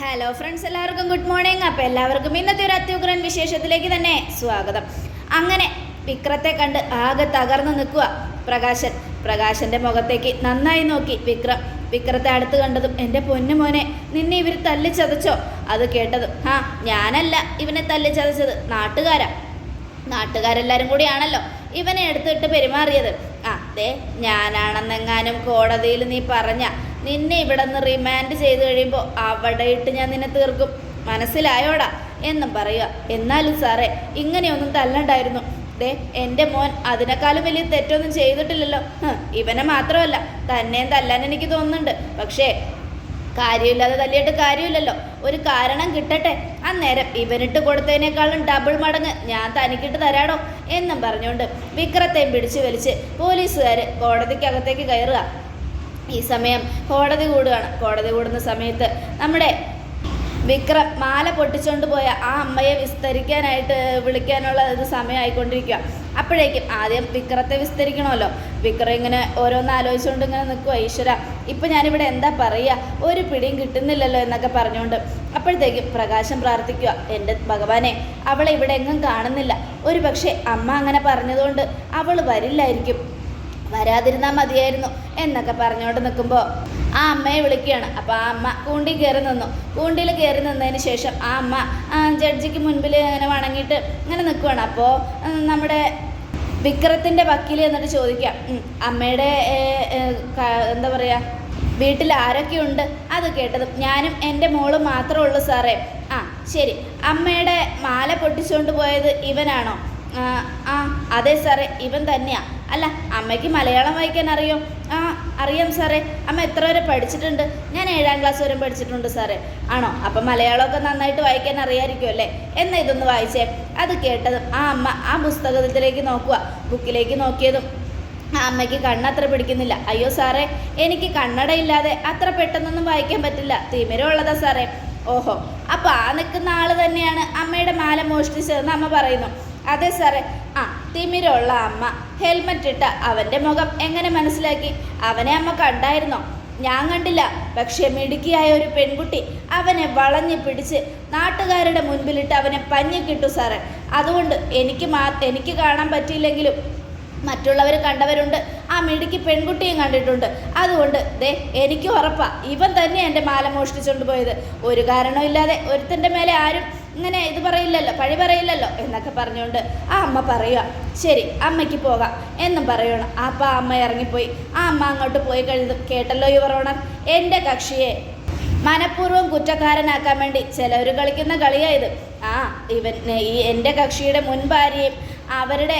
Hello friends എല്ലാവർക്കും good morning അപ്പോൾ എല്ലാവർക്കും ഇന്നത്തെ ഒരു അത്യുഗ്രൻ വിശേഷത്തിലേക്ക് തന്നെ സ്വാഗതം. അങ്ങനെ വിക്രത്തെ കണ്ട് ആകെ തകർന്നു നിൽക്കുക പ്രകാശൻ. പ്രകാശന്റെ മുഖത്തേക്ക് നന്നായി നോക്കി വിക്രം. വിക്രത്തെ അടുത്ത് കണ്ടതും എന്റെ പൊന്നു മോനെ നിന്നെ ഇവർ തല്ലി ചതച്ചോ അത് കേട്ടതും ആ ഞാനല്ല ഇവനെ തല്ലി ചതച്ചത് നാട്ടുകാരാ. നാട്ടുകാരെല്ലാവരും കൂടിയാണല്ലോ ഇവനെ എടുത്തിട്ട് പെരുമാറിയത്. ആ ദേ ഞാനാണെന്നെങ്ങാനും കോടതിയിൽ നീ പറഞ്ഞ നിന്നെ ഇവിടെ നിന്ന് റിമാൻഡ് ചെയ്ത് കഴിയുമ്പോൾ അവിടെ ഇട്ട് ഞാൻ നിന്നെ തീർക്കും. മനസ്സിലായോടാ? എന്നും പറയുക. എന്നാലും സാറേ ഇങ്ങനെയൊന്നും തല്ലണ്ടായിരുന്നു. ദേ എന്റെ മോൻ അതിനേക്കാളും വലിയ തെറ്റൊന്നും ചെയ്തിട്ടില്ലല്ലോ. ഇവനെ മാത്രമല്ല തന്നെയും തല്ലാൻ എനിക്ക് തോന്നുന്നുണ്ട്. പക്ഷേ കാര്യമില്ലാതെ തല്ലിയിട്ട് കാര്യമില്ലല്ലോ. ഒരു കാരണം കിട്ടട്ടെ. അന്നേരം ഇവനിട്ട് കൊടുത്തതിനേക്കാളും ഡബിൾ മടങ്ങ് ഞാൻ തനിക്കിട്ട് തരാടോ? എന്നും പറഞ്ഞുകൊണ്ട് വിക്രത്തെയും പിടിച്ചു വലിച്ച് പോലീസുകാർ കോടതിക്കകത്തേക്ക് കയറുക. ഈ സമയം കോടതി കൂടുകയാണ്. കോടതി കൂടുന്ന സമയത്ത് നമ്മുടെ വിക്രം മാല പൊട്ടിച്ചുകൊണ്ട് പോയ ആ അമ്മയെ വിസ്തരിക്കാനായിട്ട് വിളിക്കാനുള്ള ഇത് സമയമായിക്കൊണ്ടിരിക്കുക അപ്പോഴേക്കും ആദ്യം വിക്രത്തെ വിസ്തരിക്കണമല്ലോ. വിക്രം ഇങ്ങനെ ഓരോന്ന് ആലോചിച്ചുകൊണ്ട് ഇങ്ങനെ നിൽക്കുക ഈശ്വര ഇപ്പം ഞാനിവിടെ എന്താ പറയുക? ഒരു പിടിയും കിട്ടുന്നില്ലല്ലോ എന്നൊക്കെ പറഞ്ഞുകൊണ്ട് അപ്പോഴത്തേക്കും പ്രകാശം പ്രാർത്ഥിക്കുക എന്റെ ഭഗവാനെ അവളെ ഇവിടെ എങ്ങും കാണുന്നില്ല. ഒരു പക്ഷേ അമ്മ അങ്ങനെ പറഞ്ഞതുകൊണ്ട് അവൾ വരില്ലായിരിക്കും. വരാതിരുന്നാൽ മതിയായിരുന്നു എന്നൊക്കെ പറഞ്ഞുകൊണ്ട് നിൽക്കുമ്പോൾ ആ അമ്മയെ വിളിക്കുകയാണ്. അപ്പോൾ ആ അമ്മ കൂണ്ടി കയറി നിന്നു. കൂണ്ടിയിൽ കയറി നിന്നതിന് ശേഷം ആ അമ്മ ജഡ്ജിക്ക് മുൻപിൽ ഇങ്ങനെ വണങ്ങിയിട്ട് ഇങ്ങനെ നിൽക്കുകയാണ് അപ്പോൾ നമ്മുടെ വിക്രത്തിന്റെ വക്കീൽ എന്നിട്ട് ചോദിക്കാം അമ്മയുടെ എന്താ പറയുക വീട്ടിൽ ആരൊക്കെയുണ്ട് അത് കേട്ടത് ഞാനും എന്റെ മോളും മാത്രമേ ഉള്ളൂ സാറേ. ആ ശരി. അമ്മയുടെ മാല പൊട്ടിച്ചുകൊണ്ട് പോയത് ഇവനാണോ? ആ, അതെ സാറേ ഇവൻ തന്നെയാ. അല്ല അമ്മയ്ക്ക് മലയാളം വായിക്കാൻ അറിയോ? ആ അറിയാം സാറേ. അമ്മ എത്ര വരെ പഠിച്ചിട്ടുണ്ട്? ഞാൻ ഏഴാം ക്ലാസ് വരെ പഠിച്ചിട്ടുണ്ട് സാറേ. ആണോ? അപ്പം മലയാളമൊക്കെ നന്നായിട്ട് വായിക്കാൻ അറിയാമായിരിക്കും അല്ലേ? എന്നാ ഇതൊന്ന് വായിച്ചേ. അത് കേട്ടതും ആ അമ്മ ആ പുസ്തകത്തിലേക്ക് നോക്കുക. ബുക്കിലേക്ക് നോക്കിയതും ആ അമ്മയ്ക്ക് കണ്ണത്ര പിടിക്കുന്നില്ല. അയ്യോ സാറേ എനിക്ക് കണ്ണടയില്ലാതെ അത്ര പെട്ടെന്നൊന്നും വായിക്കാൻ പറ്റില്ല. തിമിരമുള്ളതാ സാറേ. ഓഹോ. അപ്പോൾ ആ നിൽക്കുന്ന ആൾ തന്നെയാണ് അമ്മയുടെ മാല മോഷ്ടിച്ചതെന്ന് അമ്മ പറയുന്നു. അതെ സാറേ. തിമിരമുള്ള അമ്മ ഹെൽമെറ്റ് ഇട്ട അവന്റെ മുഖം എങ്ങനെ മനസ്സിലാക്കി? അവനെ അമ്മ കണ്ടായിരുന്നോ? ഞാൻ കണ്ടില്ല. പക്ഷേ മിടുക്കിയായ ഒരു പെൺകുട്ടി അവനെ വളഞ്ഞു പിടിച്ച് നാട്ടുകാരുടെ മുൻപിലിട്ട് അവനെ പഞ്ഞിക്കിട്ടു സാറേ. അതുകൊണ്ട് എനിക്ക് മാ എനിക്ക് കാണാൻ പറ്റിയില്ലെങ്കിലും മറ്റുള്ളവർ കണ്ടവരുണ്ട്. ആ മിടുക്കി പെൺകുട്ടിയും കണ്ടിട്ടുണ്ട്. അതുകൊണ്ട് ദേ എനിക്ക് ഉറപ്പാ. ഇവൻ തന്നെ എന്റെ മാല മോഷ്ടിച്ചുകൊണ്ട് പോയത്. ഒരു കാരണമില്ലാതെ ഒരുത്തന്റെ മേലെ ആരും ഇങ്ങനെ ഇത് പറയില്ലല്ലോ പഴി പറയില്ലല്ലോ എന്നൊക്കെ പറഞ്ഞുകൊണ്ട് ആ അമ്മ പറയുക ശരി അമ്മയ്ക്ക് പോകാം എന്നും പറയണം അപ്പം അമ്മ ഇറങ്ങിപ്പോയി. ആ അമ്മ അങ്ങോട്ട് പോയി കഴിഞ്ഞു കേട്ടല്ലോ യുവർ ഓണർ എന്റെ കക്ഷിയെ മനഃപൂർവം കുറ്റക്കാരനാക്കാൻ വേണ്ടി ചിലവർ കളിക്കുന്ന കളിയായത് ആ ഇവൻ ഈ എന്റെ കക്ഷിയുടെ മുൻ ഭാര്യയും അവരുടെ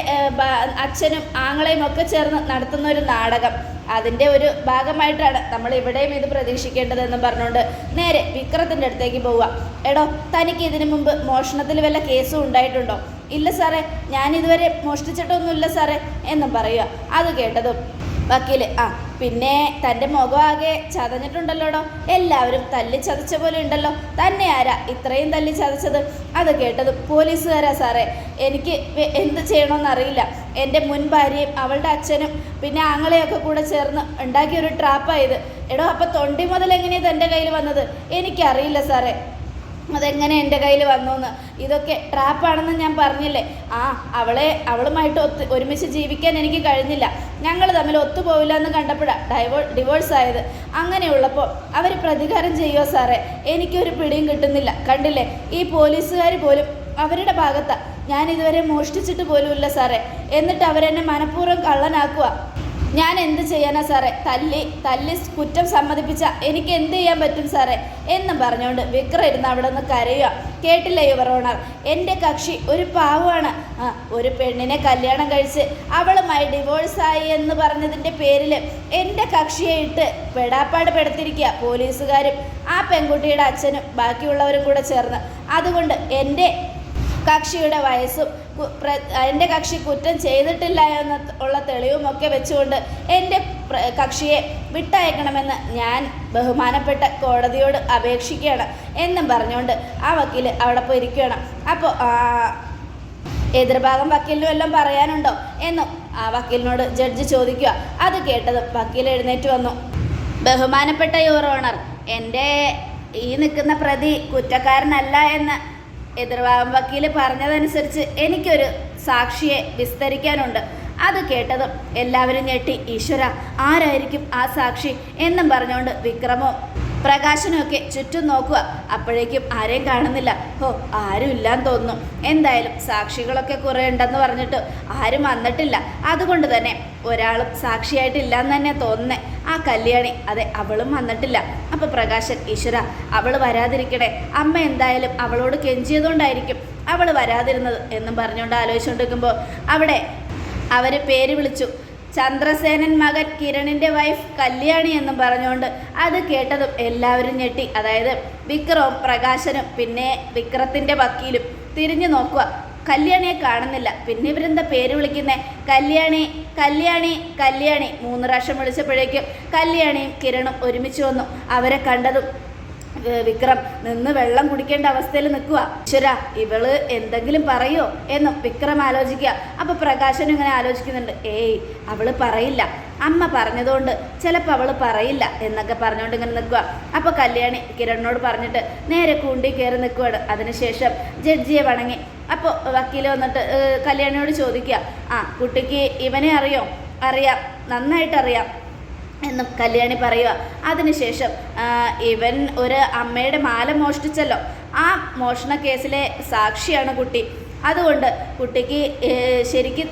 അച്ഛനും ആങ്ങളെയും ഒക്കെ ചേർന്ന് നടത്തുന്ന ഒരു നാടകം. അതിന്റെ ഒരു ഭാഗമായിട്ടാണ് നമ്മൾ ഇവിടെയും ഇത് പ്രതീക്ഷിക്കേണ്ടതെന്ന് പറഞ്ഞുകൊണ്ട് നേരെ വിക്രത്തിന്റെ അടുത്തേക്ക് പോവുക. എടോ തനിക്ക് ഇതിനു മുമ്പ് മോഷണത്തിൽ വല്ല കേസും ഉണ്ടായിട്ടുണ്ടോ? ഇല്ല സാറേ ഞാൻ ഇതുവരെ മോഷ്ടിച്ചിട്ടൊന്നുമില്ല സാറേ എന്നും പറയുക. അത് കേട്ടതും വക്കീൽ ആ പിന്നെ തന്റെ മുഖമാകെ ചതഞ്ഞിട്ടുണ്ടല്ലോടോ? എല്ലാവരും തല്ലി ചതച്ച പോലെ ഉണ്ടല്ലോ. തന്നെ ആരാ ഇത്രയും തല്ലി ചതച്ചത്? അത് കേട്ടത് പോലീസുകാരാ സാറേ. എനിക്ക് എന്ത് ചെയ്യണമെന്നറിയില്ല എന്റെ മുൻ ഭാര്യയും അവളുടെ അച്ഛനും പിന്നെ ആങ്ങളെയൊക്കെ കൂടെ ചേർന്ന് ഉണ്ടാക്കിയ ഒരു ട്രാപ്പായത് എടോ അപ്പം തൊണ്ടി മുതൽ എങ്ങനെയാണ് തന്റെ കയ്യിൽ വന്നത്? എനിക്കറിയില്ല സാറേ. അതെങ്ങനെ എന്റെ കയ്യിൽ വന്നു എന്ന് ഇതൊക്കെ ട്രാപ്പാണെന്ന് ഞാൻ പറഞ്ഞില്ലേ? ആ അവളെ അവളുമായിട്ട് ഒത്ത് ഒരുമിച്ച് ജീവിക്കാൻ എനിക്ക് കഴിഞ്ഞില്ല. ഞങ്ങൾ തമ്മിൽ ഒത്തുപോവില്ല എന്ന് കണ്ടപ്പോഴാണ് ഡൈവോ ഡിവോഴ്സ് ആയത്. അങ്ങനെയുള്ളപ്പോൾ അവർ പ്രതികാരം ചെയ്യുമോ സാറേ? എനിക്കൊരു പിടിയും കിട്ടുന്നില്ല. കണ്ടില്ലേ? ഈ പോലീസുകാർ പോലും അവരുടെ ഭാഗത്താണ് ഞാൻ ഇതുവരെ മോഷ്ടിച്ചിട്ട് പോലുമില്ല സാറേ. എന്നിട്ട് അവരെന്നെ മനഃപൂർവം കള്ളനാക്കുക ഞാൻ എന്ത് ചെയ്യാനാ സാറേ? തല്ലി തല്ലി കുറ്റം സമ്മതിപ്പിച്ച എനിക്ക് എന്ത് ചെയ്യാൻ പറ്റും സാറേ? എന്നും പറഞ്ഞുകൊണ്ട് വിക്രം ഇരുന്ന് അവിടെ നിന്ന് കരയുക. കേട്ടില്ല യുവർ ഓണർ? എന്റെ കക്ഷി ഒരു പാവമാണ് ആ ഒരു പെണ്ണിനെ കല്യാണം കഴിച്ച് അവളുമായി ഡിവോഴ്സായി എന്ന് പറഞ്ഞതിന്റെ പേരിൽ എന്റെ കക്ഷിയെ ഇട്ട് പെടാപ്പാട് പെടുത്തിരിക്കുക പോലീസുകാരും ആ പെൺകുട്ടിയുടെ അച്ഛനും ബാക്കിയുള്ളവരും കൂടെ ചേർന്ന്. അതുകൊണ്ട് എന്റെ കക്ഷിയുടെ വയസ്സും എന്റെ കക്ഷി കുറ്റം ചെയ്തിട്ടില്ല എന്ന ഉള്ള തെളിവുമൊക്കെ വെച്ചുകൊണ്ട് എന്റെ കക്ഷിയെ വിട്ടയക്കണമെന്ന് ഞാൻ ബഹുമാനപ്പെട്ട കോടതിയോട് അപേക്ഷിക്കുകയാണ് എന്നും പറഞ്ഞുകൊണ്ട് ആ വക്കീൽ അവിടെ പോയി ഇരിക്കുകയാണ് അപ്പോൾ എതിർഭാഗം വക്കീലിനും എല്ലാം പറയാനുണ്ടോ എന്നും ആ വക്കീലിനോട് ജഡ്ജ് ചോദിക്കുക. അത് കേട്ടതും വക്കീൽ എഴുന്നേറ്റ് വന്നു. ബഹുമാനപ്പെട്ട യുവർ ഓണർ എന്റെ ഈ നിൽക്കുന്ന പ്രതി കുറ്റക്കാരനല്ല എന്ന് എതിർവാദം വക്കീൽ പറഞ്ഞതനുസരിച്ച് എനിക്കൊരു സാക്ഷിയെ വിസ്തരിക്കാനുണ്ട്. അത് കേട്ടതും എല്ലാവരും ഞെട്ടി ഈശ്വര ആരായിരിക്കും ആ സാക്ഷി? എന്നും പറഞ്ഞുകൊണ്ട് വിക്രമോ പ്രകാശനൊക്കെ ചുറ്റും നോക്കുക. അപ്പോഴേക്കും ആരെയും കാണുന്നില്ല. ഓ ആരും ഇല്ലാന്ന് തോന്നുന്നു. എന്തായാലും സാക്ഷികളൊക്കെ കുറേ ഉണ്ടെന്ന് പറഞ്ഞിട്ട് ആരും വന്നിട്ടില്ല. അതുകൊണ്ട് തന്നെ ഒരാളും സാക്ഷിയായിട്ടില്ലാന്ന് തന്നെ തോന്നുന്നേ. ആ കല്യാണി അതെ അവളും വന്നിട്ടില്ല. അപ്പോൾ പ്രകാശൻ ഈശ്വര അവൾ വരാതിരിക്കണേ. അമ്മ എന്തായാലും അവളോട് കെഞ്ചിയതുകൊണ്ടായിരിക്കും അവൾ വരാതിരുന്നത് എന്നും പറഞ്ഞുകൊണ്ട് ആലോചിച്ചുകൊണ്ടിരിക്കുമ്പോൾ അവിടെ അവർ പേര് വിളിച്ചു. ചന്ദ്രസേനൻ മകൻ കിരണിന്റെ വൈഫ് കല്യാണി എന്നും പറഞ്ഞുകൊണ്ട് അത് കേട്ടതും എല്ലാവരും ഞെട്ടി. അതായത് വിക്രവും പ്രകാശനും പിന്നെ വിക്രത്തിന്റെ വക്കീലും തിരിഞ്ഞു നോക്കുക. കല്യാണിയെ കാണുന്നില്ല. പിന്നെ ഇവരെന്താ പേര് വിളിക്കുന്നേ? കല്യാണി കല്യാണി കല്യാണി. മൂന്ന് പ്രാവശ്യം വിളിച്ചപ്പോഴേക്കും കല്യാണിയും കിരണും ഒരുമിച്ച് വന്നു. അവരെ കണ്ടതും വിക്രം നിന്ന് വെള്ളം കുടിക്കേണ്ട അവസ്ഥയിൽ നിൽക്കുക. ഈശ്വര ഇവൾ എന്തെങ്കിലും പറയോ? എന്ന് വിക്രം ആലോചിക്കുക. അപ്പൊ പ്രകാശൻ ഇങ്ങനെ ആലോചിക്കുന്നുണ്ട്. ഏയ് അവൾ പറയില്ല. അമ്മ പറഞ്ഞതുകൊണ്ട് ചിലപ്പോൾ അവൾ പറയില്ല എന്നൊക്കെ പറഞ്ഞുകൊണ്ട് ഇങ്ങനെ നിൽക്കുക. അപ്പൊ കല്യാണി കിരണിനോട് പറഞ്ഞിട്ട് നേരെ കൂണ്ടി കയറി നിൽക്കുകയാണ് അതിനുശേഷം ജഡ്ജിയെ വണങ്ങി. അപ്പോൾ വക്കീൽ വന്നിട്ട് കല്യാണിയോട് ചോദിക്കുക. ആ കുട്ടിക്ക് ഇവനെ അറിയോ? അറിയാം. നന്നായിട്ട് അറിയാം. എന്നും കല്യാണി പറയുക അതിനുശേഷം ഇവൻ ഒരു അമ്മയുടെ മാല മോഷ്ടിച്ചല്ലോ. ആ മോഷണ കേസിലെ സാക്ഷിയാണ് കുട്ടി. അതുകൊണ്ട് കുട്ടിക്ക് ശരിക്ക്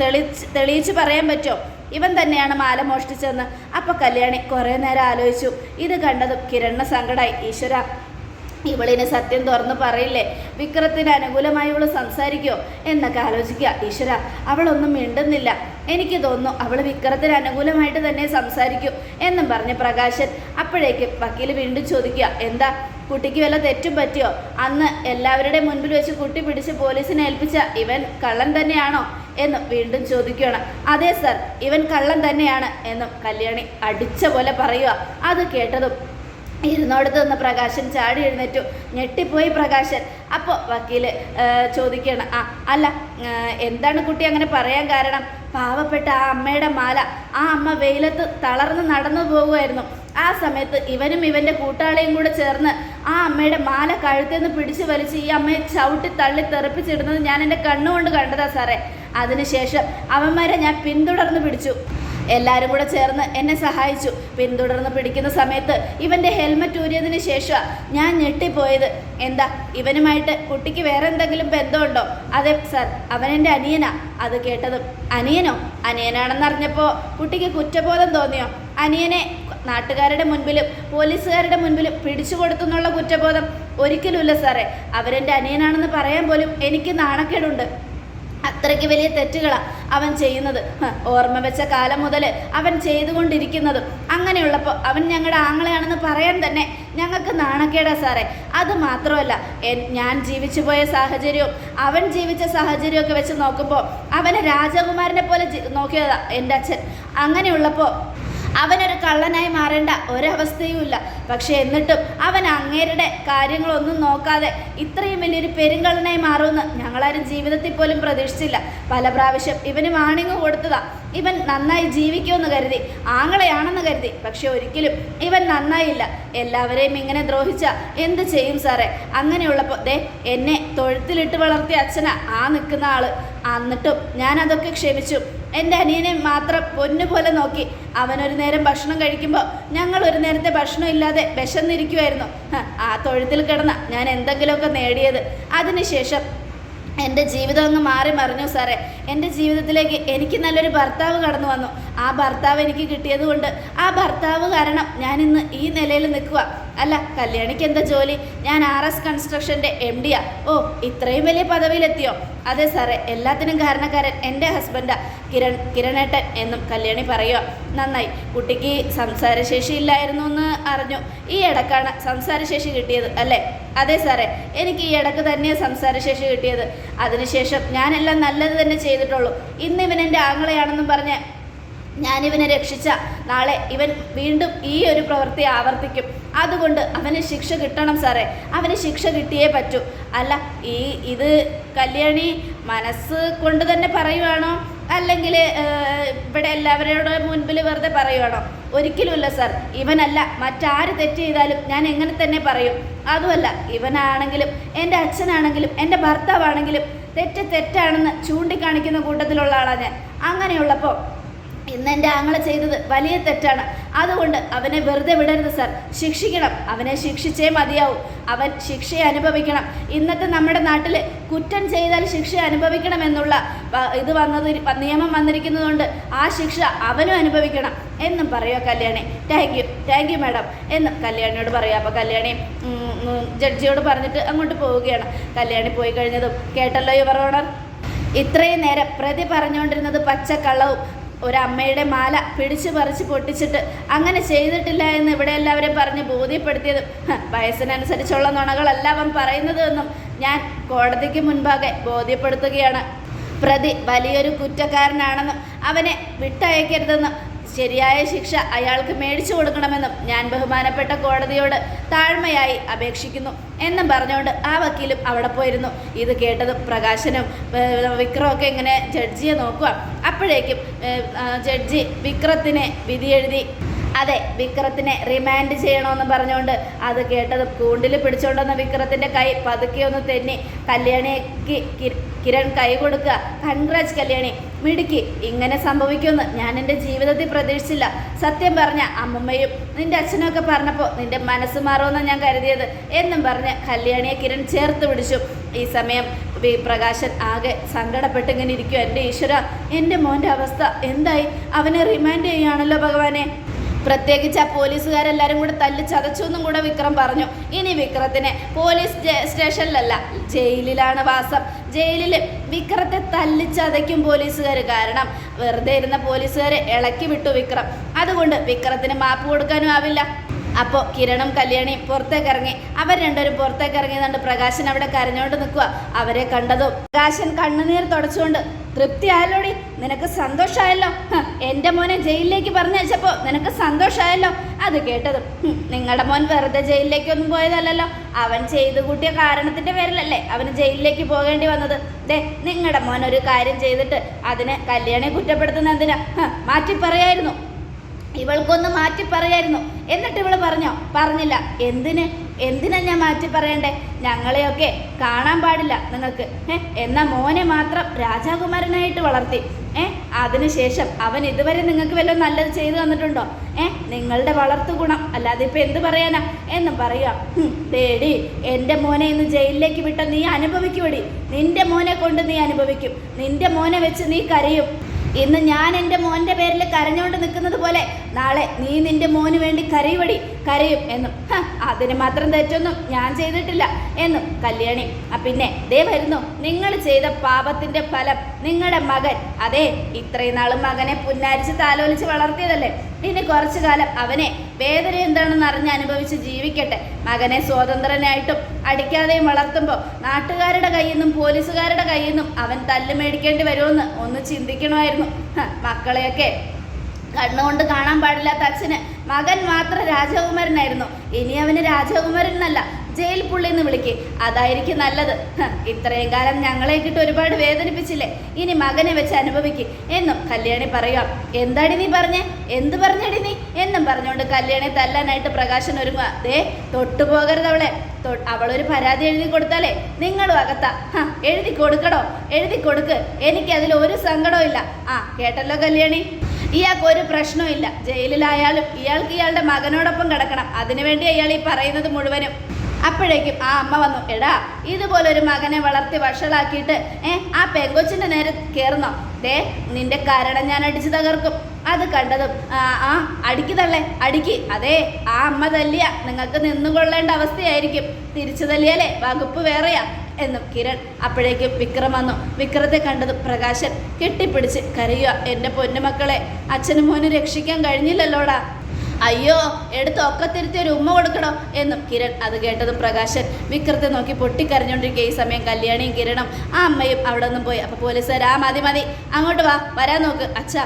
തെളിച്ച് തെളിയിച്ച് പറയാൻ പറ്റുമോ? ഇവൻ തന്നെയാണ് മാല മോഷ്ടിച്ചതെന്ന്. അപ്പോൾ കല്യാണി കുറേ നേരം ആലോചിച്ചു. ഇത് കണ്ടതും കിരണിന് സങ്കടമായി ഈശ്വര ഇവളിന് സത്യം തുറന്ന് പറയില്ലേ? വിക്രത്തിന് അനുകൂലമായി ഇവൾ സംസാരിക്കുമോ എന്നൊക്കെ ആലോചിക്കുക. ഈശ്വര അവളൊന്നും മിണ്ടുന്നില്ല. എനിക്ക് തോന്നുന്നു അവൾ വിക്രത്തിന് അനുകൂലമായിട്ട് തന്നെ സംസാരിക്കൂ എന്നും പറഞ്ഞ് പ്രകാശൻ അപ്പോഴേക്കും വക്കീൽ വീണ്ടും ചോദിക്കുക എന്താ? കുട്ടിക്ക് വല്ല തെറ്റും പറ്റിയോ? അന്ന് എല്ലാവരുടെ മുൻപിൽ വെച്ച് കുട്ടി പിടിച്ച് പോലീസിനെ ഏൽപ്പിച്ച ഇവൻ കള്ളൻ തന്നെയാണോ? എന്ന് വീണ്ടും ചോദിക്കുകയാണ്. അതെ സർ. ഇവൻ കള്ളൻ തന്നെയാണ് എന്നും കല്യാണി അടിച്ച പോലെ പറയുക. അത് കേട്ടതും ഇരുന്നോടത്ത് നിന്ന് പ്രകാശൻ ചാടി എഴുന്നേറ്റു. ഞെട്ടിപ്പോയി പ്രകാശൻ. അപ്പോൾ വക്കീൽ ചോദിക്കുകയാണ് ആ അല്ല എന്താണ് കുട്ടി അങ്ങനെ പറയാൻ കാരണം? പാവപ്പെട്ട ആ അമ്മയുടെ മാല. ആ അമ്മ വെയിലത്ത് തളർന്ന് നടന്നു പോകുമായിരുന്നു. ആ സമയത്ത് ഇവനും ഇവന്റെ കൂട്ടാളിയും കൂടെ ചേർന്ന് ആ അമ്മയുടെ മാല കഴുത്തിൽ നിന്ന് പിടിച്ചു വലിച്ച് ഈ അമ്മയെ ചവിട്ടി തള്ളി തെറിപ്പിച്ചിടുന്നത് ഞാൻ എന്റെ കണ്ണുകൊണ്ട് കണ്ടതാ സാറേ. അതിനുശേഷം അവന്മാരെ ഞാൻ പിന്തുടർന്ന് പിടിച്ചു. എല്ലാവരും കൂടെ ചേർന്ന് എന്നെ സഹായിച്ചു. പിന്തുടർന്ന് പിടിക്കുന്ന സമയത്ത് ഇവന്റെ ഹെൽമറ്റ് ഊരിയതിന് ശേഷം ഞാൻ ഞെട്ടിപ്പോയത്. എന്താ ഇവനുമായിട്ട് കുട്ടിക്ക് വേറെ എന്തെങ്കിലും ബന്ധമുണ്ടോ? അതെ സർ അവൻ എന്റെ അനിയനാ. അത് കേട്ടതും അനിയനോ? അനിയനാണെന്ന് അറിഞ്ഞപ്പോൾ കുട്ടിക്ക് കുറ്റബോധം തോന്നിയോ? അനിയനെ നാട്ടുകാരുടെ മുൻപിലും പോലീസുകാരുടെ മുൻപിലും പിടിച്ചു കൊടുത്തു എന്നുള്ള കുറ്റബോധം ഒരിക്കലുമില്ല സാറേ. അവരെന്റെ അനിയനാണെന്ന് പറയാൻ പോലും എനിക്ക് നാണക്കേടുണ്ട്. അത്രയ്ക്ക് വലിയ തെറ്റുകളാണ് അവൻ ചെയ്യുന്നത്. ഓർമ്മ വെച്ച കാലം മുതൽ അവൻ ചെയ്തുകൊണ്ടിരിക്കുന്നതും അങ്ങനെയുള്ളപ്പോൾ അവൻ ഞങ്ങളുടെ ആങ്ങളെയാണെന്ന് പറയാൻ തന്നെ ഞങ്ങൾക്ക് നാണക്കേടാ സാറേ. അത് മാത്രമല്ല ഞാൻ ജീവിച്ചു പോയ സാഹചര്യവും അവൻ ജീവിച്ച സാഹചര്യമൊക്കെ വെച്ച് നോക്കുമ്പോൾ അവനെ രാജകുമാരനെ പോലെ നോക്കിയതാ എന്റെ അച്ഛൻ. അങ്ങനെയുള്ളപ്പോൾ അവനൊരു കള്ളനായി മാറേണ്ട ഒരവസ്ഥയുമില്ല. പക്ഷെ എന്നിട്ടും അവൻ അങ്ങേരുടെ കാര്യങ്ങളൊന്നും നോക്കാതെ ഇത്രയും വലിയൊരു പെരുങ്കള്ളനായി മാറുമെന്ന് ഞങ്ങളാരും ജീവിതത്തിൽ പോലും പ്രതീക്ഷിച്ചില്ല. പല പ്രാവശ്യം ഇവന് വാണിങ് കൊടുത്തതാ. ഇവൻ നന്നായി ജീവിക്കുമെന്ന് കരുതി ആങ്ങളെയാണെന്ന് കരുതി. പക്ഷെ ഒരിക്കലും ഇവൻ നന്നായില്ല. എല്ലാവരെയും ഇങ്ങനെ ദ്രോഹിച്ച എന്ത് ചെയ്യും സാറേ? അങ്ങനെയുള്ളപ്പോൾ ദേ എന്നെ തൊഴുത്തിലിട്ട് വളർത്തിയ അച്ഛനാ ആ നിൽക്കുന്ന ആൾ. എന്നിട്ടും ഞാനതൊക്കെ ക്ഷമിച്ചു. എന്റെ അനിയനെ മാത്രം പൊന്നുപോലെ നോക്കി. അവനൊരു നേരം ഭക്ഷണം കഴിക്കുമ്പോൾ ഞങ്ങൾ ഒരു നേരത്തെ ഭക്ഷണം ഇല്ലാതെ വിശന്നിരിക്കുമായിരുന്നു ആ തൊഴുത്തിൽ കിടന്ന ഞാൻ എന്തെങ്കിലുമൊക്കെ നേടിയത്. അതിനുശേഷം എന്റെ ജീവിതം അങ്ങ് മാറി മറിഞ്ഞു സാറേ. എന്റെ ജീവിതത്തിലേക്ക് എനിക്ക് നല്ലൊരു ഭർത്താവ് കടന്നു വന്നു. ആ ഭർത്താവ് എനിക്ക് കിട്ടിയത് കൊണ്ട് ആ ഭർത്താവ് കാരണം ഞാൻ ഇന്ന് ഈ നിലയിൽ നിൽക്കുക. അല്ല കല്യാണിക്ക് എന്താ ജോലി? ഞാൻ ആർ എസ് കൺസ്ട്രക്ഷന്റെ എം ഡിയാ ഓ ഇത്രയും വലിയ പദവിയിലെത്തിയോ? അതെ സാറേ എല്ലാത്തിനും കാരണക്കാരൻ എന്റെ ഹസ്ബൻഡാ കിരൺ കിരണേട്ടൻ എന്നും കല്യാണി പറയുക. നന്നായി. കുട്ടിക്ക് സംസാരശേഷി ഇല്ലായിരുന്നു എന്ന് അറിഞ്ഞു. ഈ ഇടക്കാണ് സംസാരശേഷി കിട്ടിയത് അല്ലേ? അതെ സാറേ എനിക്ക് ഈ ഇടയ്ക്ക് തന്നെയാണ് സംസാരശേഷി കിട്ടിയത്. അതിനുശേഷം ഞാനെല്ലാം നല്ലത് തന്നെ ചെയ്തിട്ടുള്ളൂ. ഇന്ന് ഇവൻ എന്റെ ആങ്ങളെയാണെന്നും പറഞ്ഞ് ഞാനിവനെ രക്ഷിച്ച നാളെ ഇവൻ വീണ്ടും ഈ ഒരു പ്രവൃത്തി ആവർത്തിക്കും. അതുകൊണ്ട് അവന് ശിക്ഷ കിട്ടണം സാറേ. അവന് ശിക്ഷ കിട്ടിയേ പറ്റൂ. അല്ല ഈ ഇത് കല്യാണി മനസ്സ് കൊണ്ട് തന്നെ പറയുവാണോ? അല്ലെങ്കിൽ ഇവിടെ എല്ലാവരുടെ മുൻപിൽ വെറുതെ പറയുവാണോ? ഒരിക്കലുമില്ല സർ. ഇവനല്ല. മറ്റാര് തെറ്റ് ചെയ്താലും ഞാൻ എങ്ങനെ തന്നെ പറയും. അതുമല്ല ഇവനാണെങ്കിലും എന്റെ അച്ഛനാണെങ്കിലും എന്റെ ഭർത്താവാണെങ്കിലും തെറ്റ് തെറ്റാണെന്ന് ചൂണ്ടിക്കാണിക്കുന്ന കൂട്ടത്തിലുള്ള ആളാണ് ഞാൻ. അങ്ങനെയുള്ളപ്പോൾ ഇന്ന് എന്റെ ആങ്ങളെ ചെയ്തത് വലിയ തെറ്റാണ്. അതുകൊണ്ട് അവനെ വെറുതെ വിടരുത് സർ. ശിക്ഷിക്കണം. അവനെ ശിക്ഷിച്ചേ മതിയാവും. അവൻ ശിക്ഷയെ അനുഭവിക്കണം. ഇന്നത്തെ നമ്മുടെ നാട്ടിൽ കുറ്റം ചെയ്താൽ ശിക്ഷ അനുഭവിക്കണം എന്നുള്ള ഇത് വന്നത് നിയമം വന്നിരിക്കുന്നതുകൊണ്ട് ആ ശിക്ഷ അവനും അനുഭവിക്കണം. എന്നും പറയുക Kalyani. Thank you thank you madam എന്നും കല്യാണിയോട് പറയുക. അപ്പോൾ കല്യാണി ജഡ്ജിയോട് പറഞ്ഞിട്ട് അങ്ങോട്ട് പോവുകയാണ്. കല്യാണി പോയി കഴിഞ്ഞതും കേട്ടല്ലോ യുവർ ഓണർ? ഇത്രയും നേരം പ്രതി പറഞ്ഞുകൊണ്ടിരുന്നത് പച്ചക്കള്ളവും ഒരമ്മയുടെ മാല പിടിച്ചു പറിച്ച് പൊട്ടിച്ചിട്ട് അങ്ങനെ ചെയ്തിട്ടില്ല എന്ന് ഇവിടെ എല്ലാവരെയും പറഞ്ഞ് ബോധ്യപ്പെടുത്തിയതും. വയസ്സിനനുസരിച്ചുള്ള നുണകളല്ല അവൻ പറയുന്നത് എന്നും ഞാൻ കോടതിക്ക് മുൻപാകെ ബോധ്യപ്പെടുത്തുകയാണ്. പ്രതി വലിയൊരു കുറ്റക്കാരനാണെന്നും അവനെ വിട്ടയക്കരുതെന്നും ശരിയായ ശിക്ഷ അയാൾക്ക് മേടിച്ചു കൊടുക്കണമെന്നും ഞാൻ ബഹുമാനപ്പെട്ട കോടതിയോട് താഴ്മയായി അപേക്ഷിക്കുന്നു എന്നും പറഞ്ഞുകൊണ്ട് ആ വക്കീലും അവിടെ പോയിരുന്നു. ഇത് കേട്ടതും പ്രകാശനും വിക്രമൊക്കെ ഇങ്ങനെ ജഡ്ജിയെ നോക്കുക അപ്പോഴേക്കും ജഡ്ജി വിക്രത്തിനെ വിധിയെഴുതി. അതെ വിക്രത്തിനെ റിമാൻഡ് ചെയ്യണമെന്ന് പറഞ്ഞുകൊണ്ട് അത് കേട്ടത് കൂണ്ടിൽ പിടിച്ചുകൊണ്ടുവന്ന വിക്രത്തിന്റെ കൈ പതുക്കെ ഒന്ന് തെന്നി കല്യാണിക്ക് കിരൺ കൈ കൊടുക്കുക. കൺഗ്രാജ് കല്യാണി മിടുക്കി ഇങ്ങനെ സംഭവിക്കുമെന്ന് ഞാൻ എന്റെ ജീവിതത്തിൽ പ്രതീക്ഷിച്ചില്ല. സത്യം പറഞ്ഞ അമ്മമ്മയും നിന്റെ അച്ഛനൊക്കെ പറഞ്ഞപ്പോൾ നിന്റെ മനസ്സ് മാറുമെന്നാണ് ഞാൻ കരുതിയത്. എന്നും പറഞ്ഞ് കല്യാണിയെ കിരൺ ചേർത്ത് പിടിച്ചു. ഈ സമയം പ്രകാശൻ ആകെ സങ്കടപ്പെട്ട് ഇങ്ങനെ ഇരിക്കും എന്റെ ഈശ്വര എന്റെ മോന്റെ അവസ്ഥ എന്തായി? അവനെ റിമാൻഡ് ചെയ്യുകയാണല്ലോ ഭഗവാനെ. പ്രത്യേകിച്ച് ആ പോലീസുകാരെല്ലാരും കൂടെ തല്ലി ചതച്ചു എന്നും കൂടെ വിക്രം പറഞ്ഞു. ഇനി വിക്രത്തിനെ പോലീസ് സ്റ്റേഷനിലല്ല ജയിലിലാണ് വാസം. ജയിലിൽ വിക്രത്തെ തല്ലി ചതയ്ക്കും പോലീസുകാർ കാരണം വെറുതെ ഇരുന്ന പോലീസുകാരെ ഇളക്കി വിട്ടു വിക്രം. അതുകൊണ്ട് വിക്രത്തിന് മാപ്പ് കൊടുക്കാനും ആവില്ല. അപ്പോൾ കിരണും കല്യാണിയും പുറത്തേക്ക് ഇറങ്ങി അവർ രണ്ടുപേരും പുറത്തേക്ക് ഇറങ്ങിയതുകൊണ്ട് പ്രകാശൻ അവിടെ കരഞ്ഞുകൊണ്ട് നിൽക്കുക അവരെ കണ്ടതും പ്രകാശൻ കണ്ണുനീർ തുടച്ചുകൊണ്ട് തൃപ്തിയായല്ലോടി നിനക്ക് സന്തോഷമായല്ലോ. എന്റെ മോനെ ജയിലിലേക്ക് പറഞ്ഞയച്ചപ്പോൾ നിനക്ക് സന്തോഷമായല്ലോ. അത് കേട്ടതും നിങ്ങളുടെ മോൻ വെറുതെ ജയിലിലേക്കൊന്നും പോയതല്ലല്ലോ. അവൻ ചെയ്തു കൂട്ടിയ കാരണത്തിന്റെ പേരിലല്ലേ അവന് ജയിലിലേക്ക് പോകേണ്ടി വന്നത്. ദേ നിങ്ങളുടെ മോൻ ഒരു കാര്യം ചെയ്തിട്ട് അതിനെ കല്യാണിയെ കുറ്റപ്പെടുത്തുന്ന എന്തിനാ? മാറ്റി പറയായിരുന്നു ഇവൾക്കൊന്ന് മാറ്റി പറയായിരുന്നു. എന്നിട്ട് ഇവൾ പറഞ്ഞോ പറഞ്ഞില്ല. എന്തിന്? എന്തിനാ ഞാൻ മാറ്റി പറയണ്ടേ? ഞങ്ങളെയൊക്കെ കാണാൻ പാടില്ല നിങ്ങൾക്ക്. ഏഹ് എന്നാ മോനെ മാത്രം രാജാകുമാരനായിട്ട് വളർത്തി. ഏ അതിനുശേഷം അവൻ ഇതുവരെ നിങ്ങൾക്ക് വല്ലതും നല്ലത് ചെയ്തു തന്നിട്ടുണ്ടോ? ഏ നിങ്ങളുടെ വളർത്തു ഗുണം. അല്ലാതെ ഇപ്പൊ എന്ത് പറയാനാ? എന്നും പറയാം തേടി എന്റെ മോനെ ഇന്ന് ജയിലിലേക്ക് വിട്ട നീ അനുഭവിക്കുവടി. നിന്റെ മോനെ കൊണ്ട് നീ അനുഭവിക്കും. നിന്റെ മോനെ വെച്ച് നീ കരയും. ഇന്ന് ഞാൻ എന്റെ മോന്റെ പേരിൽ കരഞ്ഞുകൊണ്ട് നിൽക്കുന്നത് പോലെ നാളെ നീ നിന്റെ മോന് വേണ്ടി കരയുവടി കരയും എന്നും. "ഹ, അതിന് മാത്രം തെറ്റൊന്നും ഞാൻ ചെയ്തിട്ടില്ല എന്നും കല്യാണി. പിന്നെ ദേ വരുന്നു നിങ്ങൾ ചെയ്ത പാപത്തിന്റെ ഫലം നിങ്ങളുടെ മകൻ. അതെ ഇത്രയും നാളും മകനെ പുന്നാരിച്ച് താലോലിച്ച് വളർത്തിയതല്ലേ? ഇനി കുറച്ചു കാലം അവനെ വേദന എന്താണെന്ന് അറിഞ്ഞ് അനുഭവിച്ച് ജീവിക്കട്ടെ. മകനെ സ്വതന്ത്രനായിട്ടും അടിക്കാതെയും വളർത്തുമ്പോൾ നാട്ടുകാരുടെ കയ്യിൽ നിന്നും പോലീസുകാരുടെ കയ്യിൽ നിന്നും അവൻ തല്ല് മേടിക്കേണ്ടി വരുമെന്ന് ഒന്ന് ചിന്തിക്കണമായിരുന്നു. മക്കളെയൊക്കെ കണ്ണുകൊണ്ട് കാണാൻ പാടില്ലാത്ത അച്ഛന് മകൻ മാത്രം രാജകുമാരനായിരുന്നു. ഇനി അവന് രാജകുമാരൻ എന്നല്ല ജയിൽ പുള്ളി എന്ന് വിളിക്കേ. അതായിരിക്കും നല്ലത്. ഇത്രയും കാലം ഞങ്ങളെ കിട്ട് ഒരുപാട് വേദനിപ്പിച്ചില്ലേ? ഇനി മകനെ വെച്ച് അനുഭവിക്കും. എന്നും കല്യാണി പറയാം എന്താടി നീ പറഞ്ഞേ? എന്ത് പറഞ്ഞടി നീ? എന്നും പറഞ്ഞുകൊണ്ട് കല്യാണി തല്ലാനായിട്ട് പ്രകാശൻ ഒരുങ്ങുക ദേ തൊട്ടു പോകരുത് അവളെ. അവളൊരു പരാതി എഴുതി കൊടുത്താലേ നിങ്ങളും അകത്താ. എഴുതി കൊടുക്കടോ? എഴുതി കൊടുക്ക്. എനിക്കതിൽ ഒരു സങ്കടവും ഇല്ല ആ കേട്ടല്ലോ കല്യാണി? ഇയാൾക്ക് ഒരു പ്രശ്നവും ഇല്ല ജയിലിലായാലും ഇയാൾക്ക് ഇയാളുടെ മകനോടൊപ്പം കിടക്കണം. അതിനുവേണ്ടി അയാൾ ഈ പറയുന്നത് മുഴുവനും. അപ്പോഴേക്കും ആ അമ്മ വന്നു എടാ ഇതുപോലൊരു മകനെ വളർത്തി വഷളാക്കിയിട്ട് ഏ ആ പെങ്കൊച്ചിന്റെ നേരെ കയറുന്നോ ദേ നിന്റെ കാരണം ഞാൻ അടിച്ചു തകർക്കും. അത് കണ്ടതും ആ ആ അടിക്ക് തള്ളേ അടിക്ക്. അതെ ആ അമ്മ തല്ലിയ. നിങ്ങൾക്ക് നിന്നുകൊള്ളേണ്ട അവസ്ഥയായിരിക്കും. തിരിച്ചു തല്ലിയാലേ വകുപ്പ് വേറെയാ. എന്നും കിരൺ അപ്പോഴേക്കും വിക്രം വന്നു. വിക്രത്തെ കണ്ടതും പ്രകാശൻ കെട്ടിപ്പിടിച്ച് കരയുക. എന്റെ പൊന്നുമക്കളെ അച്ഛനും മോനും രക്ഷിക്കാൻ കഴിഞ്ഞില്ലല്ലോടാ. അയ്യോ എടുത്ത് ഒക്കത്തിരുത്തി ഒരു ഉമ്മ കൊടുക്കണോ? എന്നും കിരൺ അത് കേട്ടതും പ്രകാശൻ വിക്രത്തെ നോക്കി പൊട്ടിക്കരഞ്ഞുകൊണ്ടിരിക്കുക ഈ സമയം കല്യാണിയും കിരണും ആ അമ്മയും അവിടെ നിന്നും പോയി. അപ്പോൾ പോലീസുകാർ ആ മതി മതി. അങ്ങോട്ട് വാ വരാൻ നോക്ക്. അച്ഛ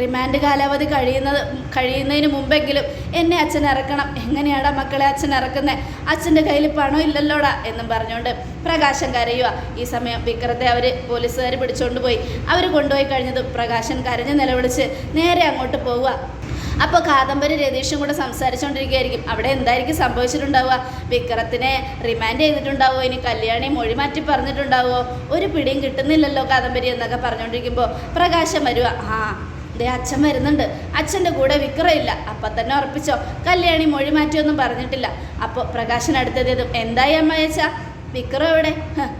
റിമാൻഡ് കാലാവധി കഴിയുന്നത് കഴിയുന്നതിന് മുമ്പെങ്കിലും എന്നെ അച്ഛൻ ഇറക്കണം എങ്ങനെയാടാ മക്കളെ അച്ഛൻ ഇറക്കുന്നത് അച്ഛന്റെ കയ്യിൽ പണം ഇല്ലല്ലോടാ എന്നും പറഞ്ഞുകൊണ്ട് പ്രകാശൻ കരയുക ഈ സമയം വിക്രത്തെ അവർ പോലീസുകാർ പിടിച്ചുകൊണ്ട് പോയി. അവർ കൊണ്ടുപോയി കഴിഞ്ഞതും പ്രകാശൻ കരഞ്ഞ് നിലവിളിച്ച് നേരെ അങ്ങോട്ട് പോവുക അപ്പോൾ കാദംബരി രതീഷും കൂടെ സംസാരിച്ചുകൊണ്ടിരിക്കുകയായിരിക്കും അവിടെ എന്തായിരിക്കും സംഭവിച്ചിട്ടുണ്ടാവുക? വിക്രത്തിനെ റിമാൻഡ് ചെയ്തിട്ടുണ്ടാവുമോ ഇനി കല്യാണി മൊഴി മാറ്റി പറഞ്ഞിട്ടുണ്ടാവുമോ ഒരു പിടിയും കിട്ടുന്നില്ലല്ലോ കാദംബരി എന്നൊക്കെ പറഞ്ഞുകൊണ്ടിരിക്കുമ്പോൾ പ്രകാശം വരിക ആ ദേ അച്ഛൻ വരുന്നുണ്ട്. അച്ഛന്റെ കൂടെ വിക്രമില്ല. അപ്പം തന്നെ ഉറപ്പിച്ചോ? കല്യാണി മൊഴി മാറ്റിയൊന്നും പറഞ്ഞിട്ടില്ല. അപ്പോൾ പ്രകാശൻ അടുത്തെത്തിയതും എന്തായി അമ്മയച്ച വിക്രം എവിടെ?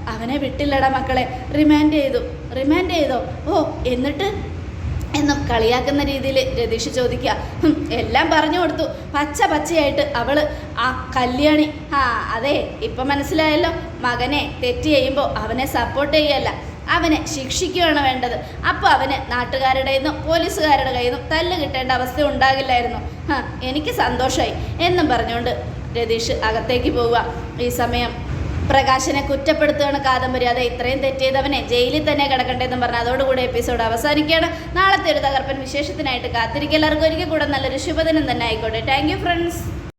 അവനെ വിട്ടില്ലടാ മക്കളെ. റിമാൻഡ് ചെയ്തു. റിമാൻഡ് ചെയ്തോ? ഓ എന്നിട്ട്? എന്നും കളിയാക്കുന്ന രീതിയിൽ രതീഷ് ചോദിക്കുക. എല്ലാം പറഞ്ഞു കൊടുത്തു. പച്ച പച്ചയായിട്ട് അവൾ ആ കല്യാണി. ആ അതെ ഇപ്പം മനസ്സിലായല്ലോ. മകനെ തെറ്റ് ചെയ്യുമ്പോൾ അവനെ സപ്പോർട്ട് ചെയ്യല്ല. അവനെ ശിക്ഷിക്കുകയാണ് വേണ്ടത്. അപ്പോൾ അവന് നാട്ടുകാരുടെ നിന്നും പോലീസുകാരുടെ കയ്യിൽ നിന്നും തല്ല് കിട്ടേണ്ട അവസ്ഥ ഉണ്ടാകില്ലായിരുന്നു. എനിക്ക് സന്തോഷമായി എന്നും പറഞ്ഞുകൊണ്ട് രതീഷ് അകത്തേക്ക് പോവുക. ഈ സമയം പ്രകാശനെ കുറ്റപ്പെടുത്തുകയാണ് കാദംബരി. അതെ ഇത്രയും തെറ്റിയതവനെ ജയിലിൽ തന്നെ കിടക്കണ്ടേന്നും പറഞ്ഞ് അതോടുകൂടി എപ്പിസോഡ് അവസാനിക്കുകയാണ്. നാളത്തെ ഒരു തകർപ്പൻ വിശേഷത്തിനായിട്ട് കാത്തിരിക്കുക. എല്ലാവർക്കും ഒരിക്കൽ കൂടെ നല്ലൊരു ശുഭദിനം തന്നെ ആയിക്കോട്ടെ. Thank friends